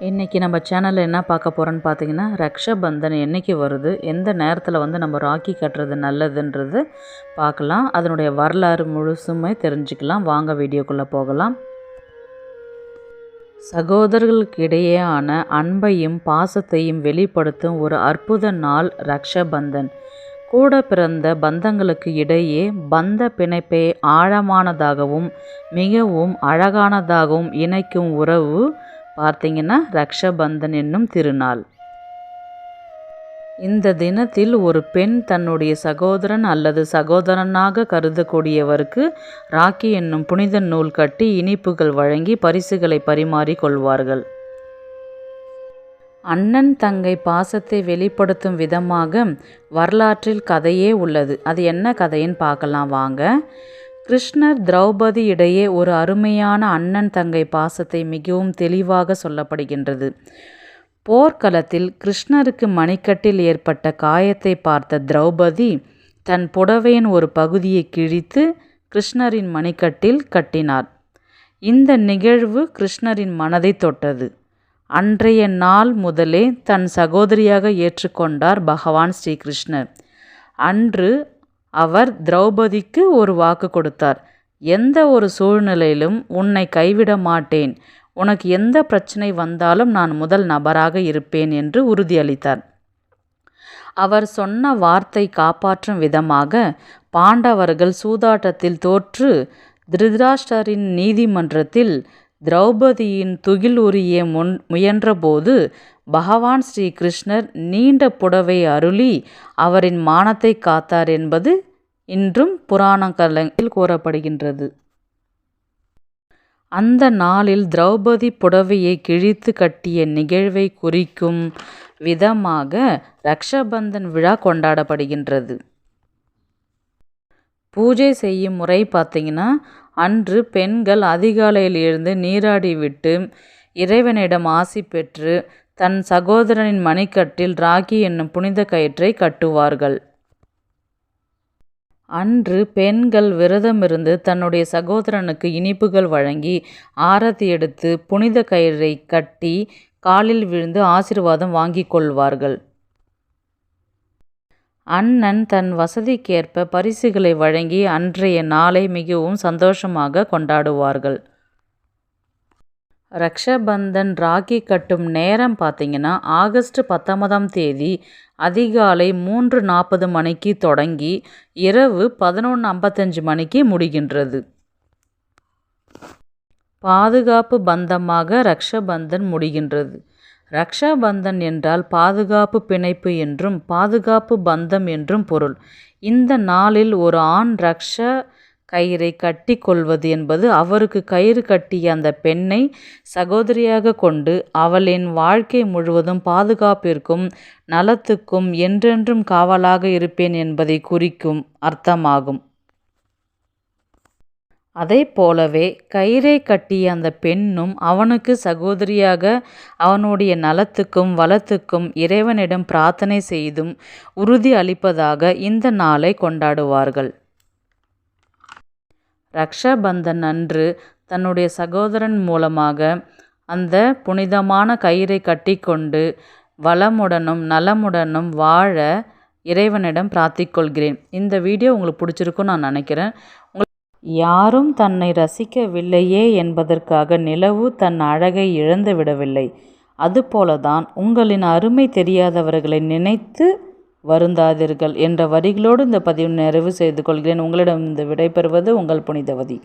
இன்றைக்கி நம்ம சேனலில் என்ன பார்க்க போகிறோன்னு பார்த்தீங்கன்னா ரக்ஷபந்தன் என்றைக்கு வருது எந்த நேரத்தில் வந்து நம்ம ராக்கி கட்டுறது நல்லதுன்றது பார்க்கலாம். அதனுடைய வரலாறு முழுசுமே தெரிஞ்சுக்கலாம். வாங்க வீடியோக்குள்ளே போகலாம். சகோதரர்களுக்கிடையேயான அன்பையும் பாசத்தையும் வெளிப்படுத்தும் ஒரு அற்புத நாள் ரக்ஷபந்தன். கூட பிறந்த பந்தங்களுக்கு இடையே பந்த பிணைப்பை ஆழமானதாகவும் மிகவும் அழகானதாகவும் இணைக்கும் உறவு பார்த்தீங்கன்னா ரக்ஷபந்தன் என்னும் திருநாள். இந்த தினத்தில் ஒரு பெண் தன்னுடைய சகோதரன் அல்லது சகோதரனாக கருதக்கூடியவருக்கு ராக்கி என்னும் புனித நூல் கட்டி இனிப்புகள் வழங்கி பரிசுகளை பரிமாறி கொள்வார்கள். அண்ணன் தங்கை பாசத்தை வெளிப்படுத்தும் விதமாக வரலாற்றில் கதையே உள்ளது. அது என்ன கதைன்னு பார்க்கலாம் வாங்க. கிருஷ்ணர் திரௌபதி இடையே ஒரு அருமையான அண்ணன் தங்கை பாசத்தை மிகவும் தெளிவாக சொல்லப்படுகின்றது. போர்க்களத்தில் கிருஷ்ணருக்கு மணிக்கட்டில் ஏற்பட்ட காயத்தை பார்த்த திரௌபதி தன் புடவையின் ஒரு பகுதியை கிழித்து கிருஷ்ணரின் மணிக்கட்டில் கட்டினார். இந்த நிகழ்வு கிருஷ்ணரின் மனதை தொட்டது. அன்றைய நாள் முதலே தன் சகோதரியாக ஏற்றுக்கொண்டார் பகவான் ஸ்ரீகிருஷ்ணர். அன்று அவர் திரௌபதிக்கு ஒரு வாக்கு கொடுத்தார். எந்த ஒரு சூழ்நிலையிலும் உன்னை கைவிட மாட்டேன். உனக்கு எந்த பிரச்சனை வந்தாலும் நான் முதல் நபராக இருப்பேன் என்று உறுதியளித்தார். அவர் சொன்ன வார்த்தை காப்பாற்றும் விதமாக பாண்டவர்கள் சூதாட்டத்தில் தோற்று திருதராஷ்டரின் நீதிமன்றத்தில் திரௌபதியின் துகில் உரிய முன் முயன்றபோது பகவான் ஸ்ரீ கிருஷ்ணர் நீண்ட புடவை அருளி அவரின் மானத்தை காத்தார் என்பது இன்றும் புராணங்களில் கூறப்படுகின்றது. அந்த நாளில் திரௌபதி புடவையை கிழித்து கட்டிய நிகழ்வை குறிக்கும் விதமாக ரக்ஷபந்தன் விழா கொண்டாடப்படுகின்றது. பூஜை செய்யும் முறை பார்த்திங்கன்னா அன்று பெண்கள் அதிகாலையில் இருந்து நீராடிவிட்டு இறைவனிடம் ஆசி பெற்று தன் சகோதரனின் மணிக்கட்டில் ராகி என்னும் புனித கயிற்றை கட்டுவார்கள். அன்று பெண்கள் விரதமிருந்து தன்னுடைய சகோதரனுக்கு இனிப்புகள் வழங்கி ஆரத்தி எடுத்து புனித கயிறை கட்டி காலில் விழுந்து ஆசிர்வாதம் வாங்கி கொள்வார்கள். அண்ணன் தன் வசதிக்கேற்ப பரிசுகளை வழங்கி அன்றைய நாளை மிகவும் சந்தோஷமாக கொண்டாடுவார்கள். ரக்ஷபந்தன் ராக்கி கட்டும் நேரம் பார்த்தீங்கன்னா ஆகஸ்ட் பத்தொன்பதாம் தேதி அதிகாலை மூன்று நாற்பது மணிக்கு தொடங்கி இரவு பதினொன்று ஐம்பத்தஞ்சு மணிக்கு முடிகின்றது. பாதுகாப்பு பந்தமாக ரக்ஷபந்தன் முடிகின்றது. ரக்ஷாபந்தன் என்றால் பாதுகாப்பு பிணைப்பு என்றும் பாதுகாப்பு பந்தம் என்றும் பொருள். இந்த நாளில் ஒரு ஆண் ரக்ஷ கயிறை கட்டி கொள்வது என்பது அவருக்கு கயிறு கட்டிய அந்த பெண்ணை சகோதரியாக கொண்டு அவளின் வாழ்க்கை முழுவதும் பாதுகாப்பிற்கும் நலத்துக்கும் என்றென்றும் காவலாக இருப்பேன் என்பதை குறிக்கும் அர்த்தமாகும். அதை போலவே கயிறை கட்டிய அந்த பெண்ணும் அவனுக்கு சகோதரியாக அவனுடைய நலத்துக்கும் வளத்துக்கும் இறைவனிடம் பிரார்த்தனை செய்தும் உறுதி அளிப்பதாக இந்த நாளை கொண்டாடுவார்கள். ரக்ஷாபந்தன் அன்று தன்னுடைய சகோதரன் மூலமாக அந்த புனிதமான கயிறை கட்டிக்கொண்டு வளமுடனும் நலமுடனும் வாழ இறைவனிடம் பிரார்த்திக்கொள்கிறேன். இந்த வீடியோ உங்களுக்கு பிடிச்சிருக்கும் நான் நினைக்கிறேன். யாரும் தன்னை ரசிக்கவில்லையே என்பதற்காக நிலவு தன் அழகை இழந்து விடவில்லை. அதுபோலதான் உங்களின் அருமை தெரியாதவர்களை நினைத்து வருந்தாதீர்கள் என்ற வரிகளோடு இந்த பதிவு நிறைவு செய்து கொள்கிறேன். உங்களிடம் இந்த விடைபெறுவது உங்கள் புனிதவதி.